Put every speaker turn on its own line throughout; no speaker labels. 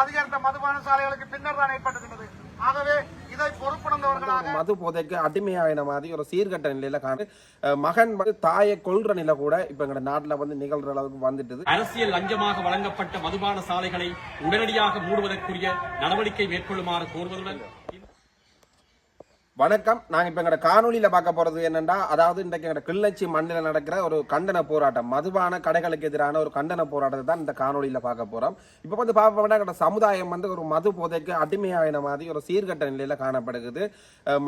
அதிகாரத்த மதுபான சாலைகளுக்கு பின்னர் தான் ஏற்பட்டிருக்கின்றது ஆகவே இதை பொறுப்புணர்ந்தவர்களாக
மது போதைக்கு அடிமையாயின மாதிரி ஒரு சீர்கட்ட நிலையில காண மகன் வந்து தாயை கொல்ற நிலை கூட இப்ப எங்க நாட்டுல வந்து நிகழ்ற அளவுக்கு வந்துட்டுது.
அரசியல் லஞ்சமாக வழங்கப்பட்ட மதுபான சாலைகளை உடனடியாக மூடுவதற்குரிய நடவடிக்கை மேற்கொள்ளுமாறு கோருவதுடன்
வணக்கம். நாங்கள் இப்போ எங்களோட காணொலியில் பார்க்க போகிறது என்னென்னா அதாவது இன்றைக்கு எங்களோட கிள்ளச்சி மண்ணில் நடக்கிற ஒரு கண்டன போராட்டம் மதுவான கடைகளுக்கு எதிரான ஒரு கண்டன போராட்டத்தை தான் இந்த காணொலியில் பார்க்க போகிறோம் இப்போ வந்து பார்ப்போம்னா எங்களோட சமுதாயம் வந்து ஒரு மது போதைக்கு அடிமையாயின மாதிரி ஒரு சீர்கட்ட நிலையில் காணப்படுகிறது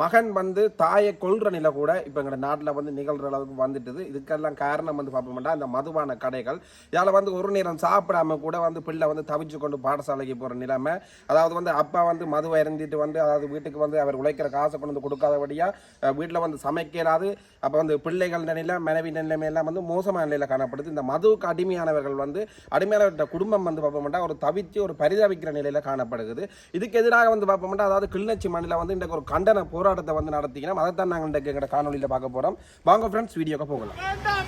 மகன் வந்து தாயை கொள்கிற நிலை கூட இப்போ எங்களோட நாட்டில் வந்து நிகழ்கிற அளவுக்கு வந்துட்டுது. இதுக்கெல்லாம் காரணம் வந்து பார்ப்போம்னா இந்த மதுவான கடைகள். இதால வந்து ஒரு நேரம் சாப்பிடாம கூட வந்து பிள்ளை வந்து தவிச்சு கொண்டு பாடசாலைக்கு போகிற நிலைமை. அதாவது வந்து அப்பா வந்து மதுவை இருந்துட்டு வந்து அதாவது வீட்டுக்கு வந்து அவர் உழைக்கிற காசை கொண்டு வந்து கொடுக்காதபடியாக வீட்டில் வந்து சமைக்கிறாது அப்போ வந்து பிள்ளைகள் நிலையில மனைவி நிலைமை எல்லாம் வந்து மோசமான நிலையில் காணப்படுது. இந்த மதுவுக்கு அடிமையானவர்கள் வந்து அடிமையானவர்கிட்ட குடும்பம் வந்து பார்ப்போம்னா ஒரு தவித்து ஒரு பரிதவிக்கிற நிலையில் காணப்படுகிறது. இதுக்கு எதிராக வந்து பார்ப்போம்னா அதாவது கிளிநொச்சி மண்ணில் வந்து இன்றைக்கு ஒரு கண்டன போராட்டத்தை வந்து நடத்திக்கிறோம். அதை தான் நாங்கள் இன்றைக்கு எங்களோட காணொலியில் பார்க்க போகிறோம் வாங்க ஃப்ரெண்ட்ஸ் வீடியோக்கு போகலாம்.
வேண்டாம்.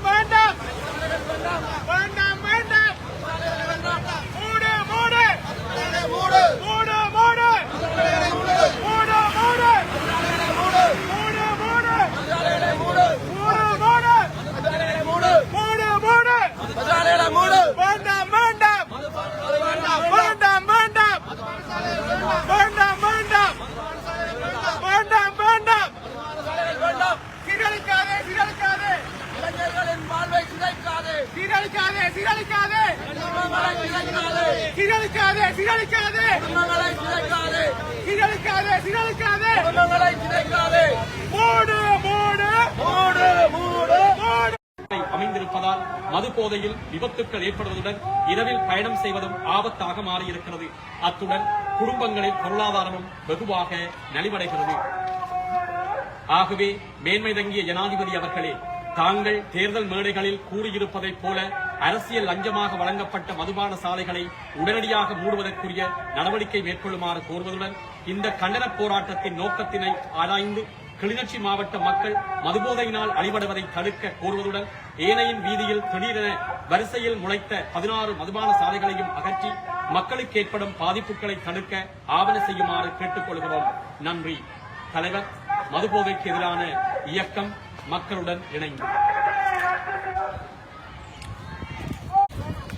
வேண்டாம் வேண்டாம். மூடு மூடு. மூடு மூடு. சீரழிக்காதே சீரழிக்காதே சீரழிக்காதே சீரழிக்காதே மூடு மூடு. மூடு. மூடு மூடு
அமைந்திருப்பதால் மது போதையில் விபத்துக்கள் ஏற்படுவதுடன் இரவில் பயணம் செய்வதும் ஆபத்தாக மாறியிருக்கிறது. அத்துடன் குடும்பங்களில் பொருளாதாரமும் வெகுவாக நலிவடைகிறது. ஆகவே மேன்மை தங்கிய ஜனாதிபதி அவர்களே தாங்கள் தேர்தல் மேடைகளில் கூறியிருப்பதைப் போல அரசியல் லஞ்சமாக வழங்கப்பட்ட மதுபான சாலைகளை உடனடியாக மூடுவதற்குரிய நடவடிக்கை மேற்கொள்ளுமாறு கோருவதுடன் இந்த கண்டன போராட்டத்தின் நோக்கத்தினை ஆராய்ந்து கிளிநொச்சி மாவட்ட மக்கள் மதுபோதையினால் அழிவடைவதை தடுக்க கோருவதுடன் ஏனையின் வீதியில் திடீரென வரிசையில் முளைத்த பதினாறு மதுபான சாலைகளையும் அகற்றி மக்களுக்கு ஏற்படும் பாதிப்புகளை தடுக்க ஆவண செய்யுமாறு கேட்டுக்கொள்கிறோம் நன்றி. தலைவர் மதுபோதைக்கு எதிரான இயக்கம் மக்களுடன் இணைந்து.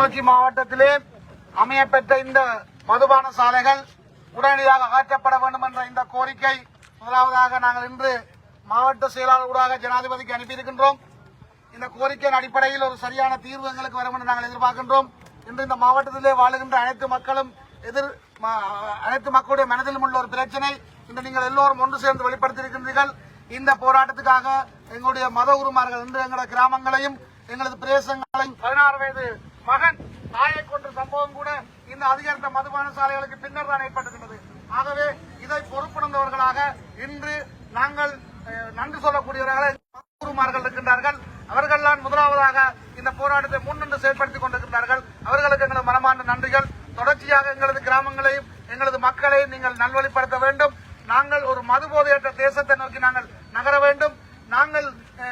கிளிநொச்சி மாவட்டத்திலே அமையப்பெற்ற இந்த மதுபான சாலைகள் உடனடியாக அகற்றப்பட வேண்டும் என்ற இந்த கோரிக்கை முதலாவதாக நாங்கள் இன்று மாவட்ட செயலாளர் ஊடாக ஜனாதிபதிக்கு அனுப்பியிருக்கின்றோம். இந்த கோரிக்கையின் அடிப்படையில் ஒரு சரியான தீர்வு எங்களுக்கு வரும் என்று நாங்கள் எதிர்பார்க்கின்றோம். இன்று இந்த மாவட்டத்திலே வாழுகின்ற அனைத்து மக்களும் எதிர் அனைத்து மக்களுடைய மனதிலும் உள்ள ஒரு பிரச்சனை. இன்று நீங்கள் எல்லோரும் ஒன்று சேர்ந்து வெளிப்படுத்தியிருக்கின்றீர்கள். இந்த போராட்டத்துக்காக எங்களுடைய மத உருமார்கள் இன்று எங்களோட கிராமங்களையும் எங்களது பிரதேசங்களையும் பதினாறு வயது மகன் தாயை கொன்ற சம்பவம் கூட இந்த அதிகரித்த மதுபான சாலைகளுக்கு பின்னர் தான் ஏற்பட்டிருக்கிறது ஆகவே இதை பொறுப்புணர்ந்தவர்களாக இன்று நாங்கள் நன்றி சொல்லக்கூடியவர்களை குருமார்கள் இருக்கின்றார்கள். அவர்கள்தான் முதலாவதாக இந்த போராட்டத்தை முன்னின்று செயல்படுத்திக் கொண்டிருக்கிறார்கள் அவர்களுக்கு எங்களது மனமார்ந்த நன்றிகள். தொடர்ச்சியாக எங்களது கிராமங்களையும் எங்களது மக்களையும் நீங்கள் நல்வழிப்படுத்த வேண்டும். நாங்கள் ஒரு மது போதையற்ற தேசத்தை நோக்கி நாங்கள் நகர வேண்டும். நாங்கள்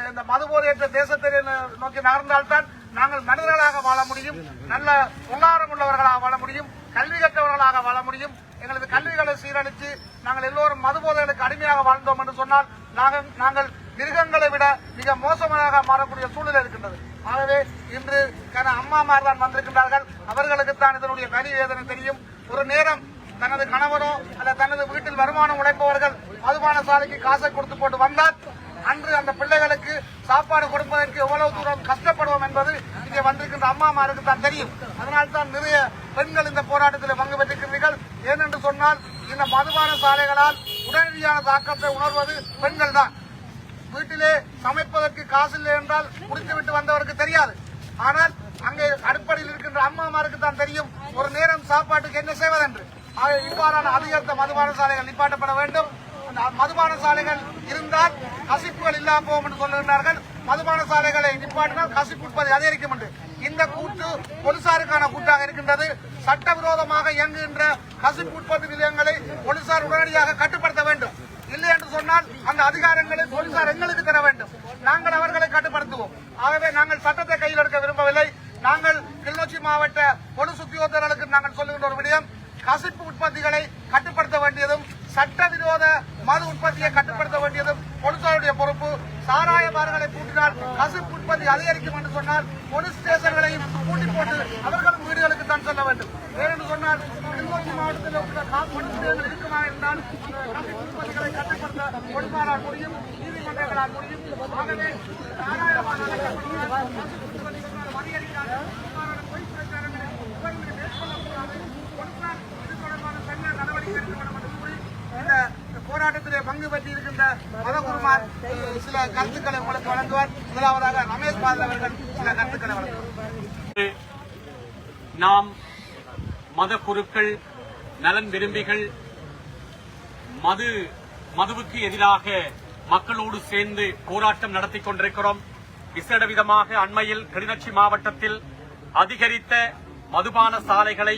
இந்த மது போதையற்ற தேசத்தை ந- நோக்கி நகர்ந்தால்தான் நாங்கள் மனிதர்களாக முடியும். நல்ல உள்ளாரம் உள்ளவர்களாக வாழ முடியும். கல்வி கற்றவர்களாக வாழ முடியும். எங்களது கல்விகளை சீரழித்து நாங்கள் எல்லோரும் மதுபோதைகளுக்கு அடிமையாக வாழ்ந்தோம் என்று சொன்னால் நாங்கள் நாங்கள் மிருகங்களை விட மிக மோசமாக மாறக்கூடிய சூழ்நிலை இருக்கின்றது. ஆகவே இன்று கன அம்மாமார் தான் வந்திருக்கின்றார்கள். அவர்களுக்கு தான் இதனுடைய வரி வேதனை தெரியும். ஒரு நேரம் தனது கணவனோ அல்ல தனது வீட்டில் வருமானம் உழைப்பவர்கள் மதுபான சாலைக்கு காசை கொடுத்து போட்டு வந்தால் அன்று அந்த பிள்ளைகளுக்கு சாப்பாடு கொடுப்பதற்கு எவ்வளவு தூரம் கஷ்டப்படுவோம் என்பது இங்கே வந்திருக்கின்ற அம்மாமாருக்கு தான் தெரியும். அதனால் தான் நிறைய பெண்கள் இந்த போராட்டத்தில் பங்கு பெற்றிருக்கிறீர்கள். ஏனென்று சொன்னால் இந்த மதுபான சாலைகளால் உடனடியான தாக்கத்தை உணர்வது பெண்கள் தான். வீட்டிலே சமைப்பதற்கு காசு இல்லை என்றால் முடித்துவிட்டு வந்தவருக்கு தெரியாது. ஆனால் அங்கே அடிப்படையில் இருக்கின்ற அம்மாமாருக்கு தான் தெரியும் ஒரு நேரம் சாப்பாட்டுக்கு என்ன செய்வதென்று. இவ்வாறான அதிகரித்த மதுபான சாலைகள் நிப்பாட்டப்பட வேண்டும். மதுபான சாலைகள் இருந்தால் கசிப்புகள் இல்லாம போகும் என்று சொல்லுகிறார்கள் மதுபான சாலைகளை நிப்பாட்டினால் கசிப்பு உற்பத்தி அதிகரிக்கும் என்று. இந்த கூட்டு போலீசாருக்கான கூட்டாக இருக்கின்றது. சட்டவிரோதமாக இயங்குகின்ற கசிப்பு உற்பத்தி நிலையங்களை போலீசார் உடனடியாக கட்டுப்படுத்த வேண்டும். இல்லை என்று சொன்னால் அந்த அதிகாரங்களை போலீசார் எங்களுக்கு தர வேண்டும் நாங்கள் அவர்களை கட்டுப்படுத்துவோம் ஆகவே நாங்கள் சட்டத்தை கையில் எடுக்க விரும்பவில்லை நாங்கள் கிளிநொச்சி மாவட்ட பொது உத்தியோகத்தர்களுக்கு நாங்கள் சொல்லுகின்ற ஒரு விடயம் கசிப்பு உற்பத்திகளை கட்டுப்படுத்த வேண்டியதும் சட்டவிரோத மது உற்பத்தியை கட்டுப்படுத்த வேண்டியதும் போலீசாருடைய பொறுப்பு சாராய பார்களை பூட்டினால் உற்பத்தி அதிகரிக்கும் என்று சொன்னால் போலீஸ் ஸ்டேஷன்களையும் கூட்டி போட்டு அவர்களும் வீடுகளுக்கு தான் செல்ல வேண்டும். ஏனென்று சொன்னால் திருநெல்வேலி மாவட்டத்தில் உள்ள கா- போலீஸ் ஸ்டேஷன்கள் இருக்குமா என்றால் உற்பத்திகளை கட்டுப்படுத்த பொதுமானால் முடியும் நீதிமன்றங்களால் முடியும் ஆகவே சாராய அதிகரிக்கிறார்கள் கட்டுப்படுத்த கசிப்பு உற்பத்திகள் அதிகரிக்காது இவ்வாறான பொய் பிரச்சாரங்களை இவர்கள் மேற்கொள்ளக்கூடாது ஒன்றால் இது தொடர்பான சட்ட நடவடிக்கை எடுக்க வேண்டும் என்று கூறி இந்த போராட்டத்திலே பங்கு பெற்று இருக்கின்ற மதகுருமார் சில கருத்துக்களை உங்களுக்கு வழங்குவார். முதலாவதாக ரமேஷ் பாதல் அவர்கள் சில கருத்துக்களை வழங்குவார்.
நாம் மத குருக்கள் நலன் விரும்பிகள் மது மதுவுக்கு எதிராக மக்களோடு சேர்ந்து போராட்டம் நடத்தி கொண்டிருக்கிறோம். விசேட விதமாக அண்மையில் கிளிநொச்சி மாவட்டத்தில் அதிகரித்த மதுபான சாலைகளை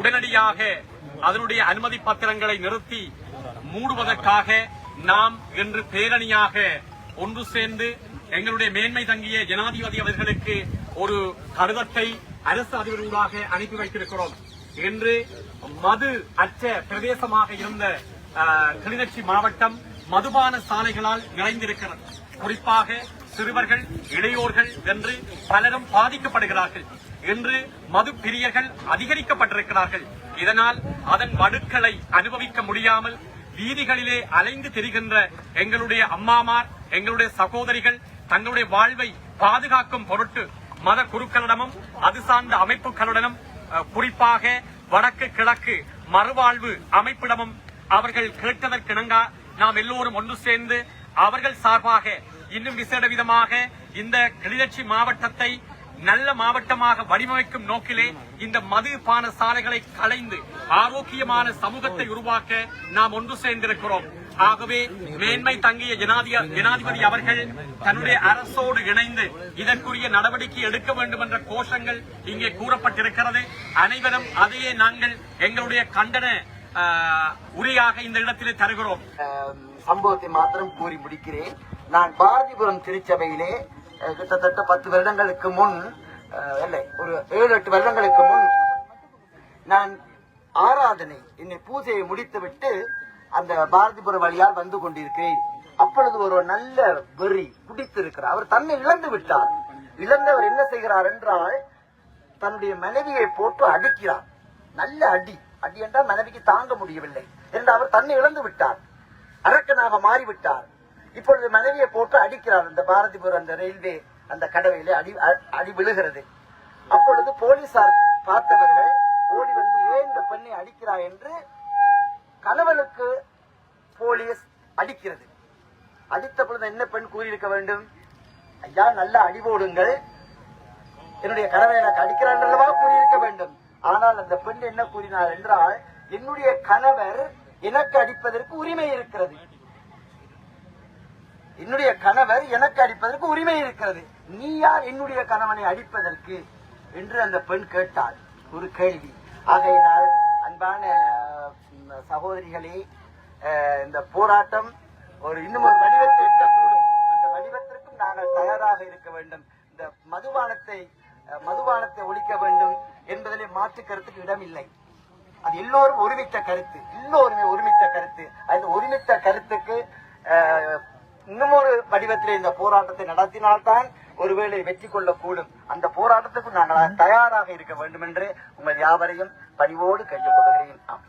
உடனடியாக அதனுடைய அனுமதி பத்திரங்களை நிறுத்தி மூடுவதற்காக நாம் இன்று பேரணியாக ஒன்று சேர்ந்து எங்களுடைய மேன்மை தங்கிய ஜனாதிபதி அவர்களுக்கு ஒரு கருதத்தை அரசு அதிபர்களாக அனுப்பி வைத்திருக்கிறோம். இன்று மது அற்ற பிரதேசமாக இருந்த அஹ், கிளிநொச்சி மாவட்டம் மதுபான சாலைகளால் நிறைந்திருக்கிறது. குறிப்பாக சிறுவர்கள் இளையோர்கள் என்று பலரும் பாதிக்கப்படுகிறார்கள். இன்று மது பிரியர்கள் அதிகரிக்கப்பட்டிருக்கிறார்கள். இதனால் அதன் வடுக்களை அனுபவிக்க முடியாமல் வீதிகளிலே அலைந்து திரிகின்ற எங்களுடைய அம்மாமார் எங்களுடைய சகோதரிகள் தங்களுடைய வாழ்வை பாதுகாக்கும் பொருட்டு மத குருக்களிடமும் அது சார்ந்த அமைப்புகளுடனும் குறிப்பாக வடக்கு கிழக்கு மறுவாழ்வு அமைப்பிடமும் அவர்கள் கேட்டதற்கிணங்கா நாம் எல்லோரும் ஒன்று சேர்ந்து அவர்கள் சார்பாக இன்னும் விசேட விதமாக இந்த கிளிநொச்சி மாவட்டத்தை நல்ல மாவட்டமாக வடிவமைக்கும் நோக்கிலே இந்த மது பான சாலைகளை களைந்து ஆரோக்கியமான சமூகத்தை உருவாக்க நாம் ஒன்று சேர்ந்திருக்கிறோம். ஆகவே மேன்மை தங்கிய ஜனாதிபதி ஜனாதிபதி அவர்கள் தன்னுடைய அரசோடு இணைந்து இதற்குரிய நடவடிக்கை எடுக்க வேண்டும் என்ற கோஷங்கள் இங்கே கூறப்பட்டிருக்கிறது. அனைவரும் அதையே நாங்கள் எங்களுடைய கண்டன ஆஹ், உரையாக இந்த இடத்திலே தருகிறோம்.
சம்பவத்தை மாத்திரம் கூறி முடிக்கிறேன். நான் பாரதிபுரம் திருச்சபையிலே கிட்டத்தட்ட பத்து வருடங்களுக்கு முன் இல்லை ஒரு ஏழு எட்டு வருடங்களுக்கு முன் நான் ஆராதனை என்னை பூஜையை முடித்துவிட்டு அந்த பாரதிபுரம் வழியால் வந்து கொண்டிருக்கிறேன். அப்பொழுது ஒரு நல்ல வெறி குடித்திருக்கிறார். அவர் தன்னை இழந்து விட்டார். இழந்தவர் என்ன செய்கிறார் என்றால் தன்னுடைய மனைவியை போட்டு அடிக்கிறார். நல்ல அடி. அடி என்றால் மனைவிக்கு தாங்க முடியவில்லை. என்று அவர் தன்னை இழந்து விட்டார். அரக்கனாக மாறிவிட்டார். இப்பொழுது மனைவியை போட்டு அடிக்கிறார் அந்த பாரதிபுரம் அந்த ரயில்வே அந்த கடவையில அடி அ- அடி விழுகிறது. அப்பொழுது போலீசார் பார்த்தவர்கள் ஓடி வந்து ஏன் இந்த பெண்ணை அடிக்கிறாய்? என்று கணவனுக்கு போலீஸ் அடிக்கிறது. அடித்த பொழுது என்ன பெண் கூறியிருக்க வேண்டும்? ஐயா நல்ல அடிபோடுங்கள் என்னுடைய கணவன் எனக்கு அடிக்கிறான் அல்லவா கூறியிருக்க வேண்டும். ஆனால் அந்த பெண் என்ன கூறினார் என்றால் என்னுடைய கணவர் எனக்கு அடிப்பதற்கு உரிமை இருக்கிறது. என்னுடைய கணவர் எனக்கு அடிப்பதற்கு உரிமை இருக்கிறது. நீ யார் என்னுடைய கணவனை அடிப்பதற்கு? என்று அந்த பெண் கேட்டாள். ஒரு கேள்வி. ஆகையினால் அன்பான சகோதரிகளே இந்த போராட்டம் ஒரு இன்னும் ஒரு வடிவத்தை எட்டக்கூடும் அந்த வடிவத்திற்கும் நாங்கள் தயாராக இருக்க வேண்டும். இந்த மதுபானத்தை மதுபானத்தை ஒழிக்க வேண்டும் என்பதிலே மாற்று கருத்துக்கு இடமில்லை. அது எல்லோரும் ஒருமித்த கருத்து. எல்லோருமே ஒருமித்த கருத்து. அந்த ஒருமித்த கருத்துக்கு இன்னும் ஒரு இந்த போராட்டத்தை நடத்தினால்தான் ஒருவேளை வெற்றி கொள்ளக்கூடும் அந்த போராட்டத்துக்கு நாங்கள் தயாராக இருக்க வேண்டும் என்று உங்கள் யாவரையும் பணிவோடு கேட்டுக்கொள்கிறேன் ஆம்.